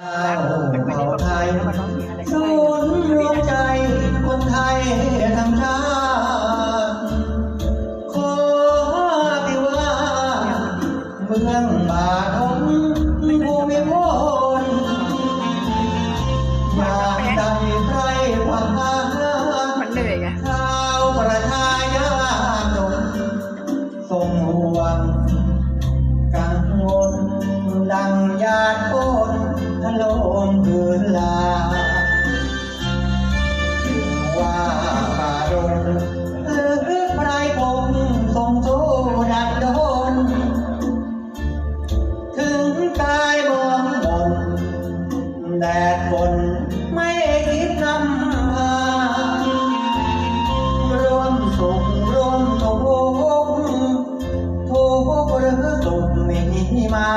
ไทยศูนย์รวมใจคนไทยทั้งชาติขอพิว่าเมืองบาทนภูมิพลอยากได้ใครพามันเหนื่อยไงข้าวประชายาจนทรงห่วงกังวลดังหยาดฝนถ ลมคืนลาถึงว่าป่าดงเลือกไพรพงทรงโชดัดดน ถึงกายมองมนแดดฝนไม่คิดนำพาร่วมสุขร่วมทุกข์ทุกข์หรือสุขมีมา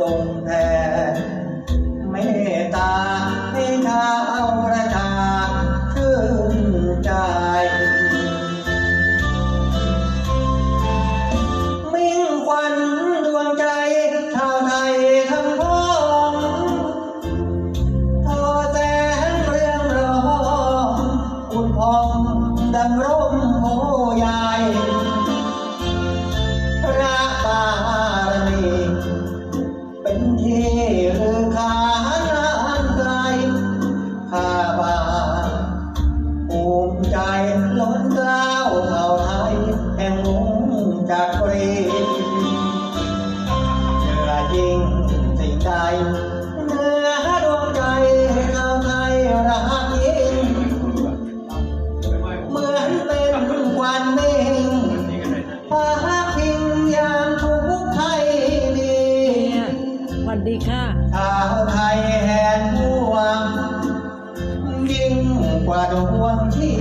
ทรงแผ่ อ่องดังร่มโพใหญ่พระบารมีเป็นที่ลือขานานไกลข้าบาภูมิใจล้นเกล้าวเผ่าไทยแห่งมุงจากกรีเหนือยิ่งสิ่งใด เป็นควันนิ่งฟ้าพิงยามทุกข์ไทยดีสวัสดีค่ะชาวไทยแห่งพวงยิ่งกว่าดวงที่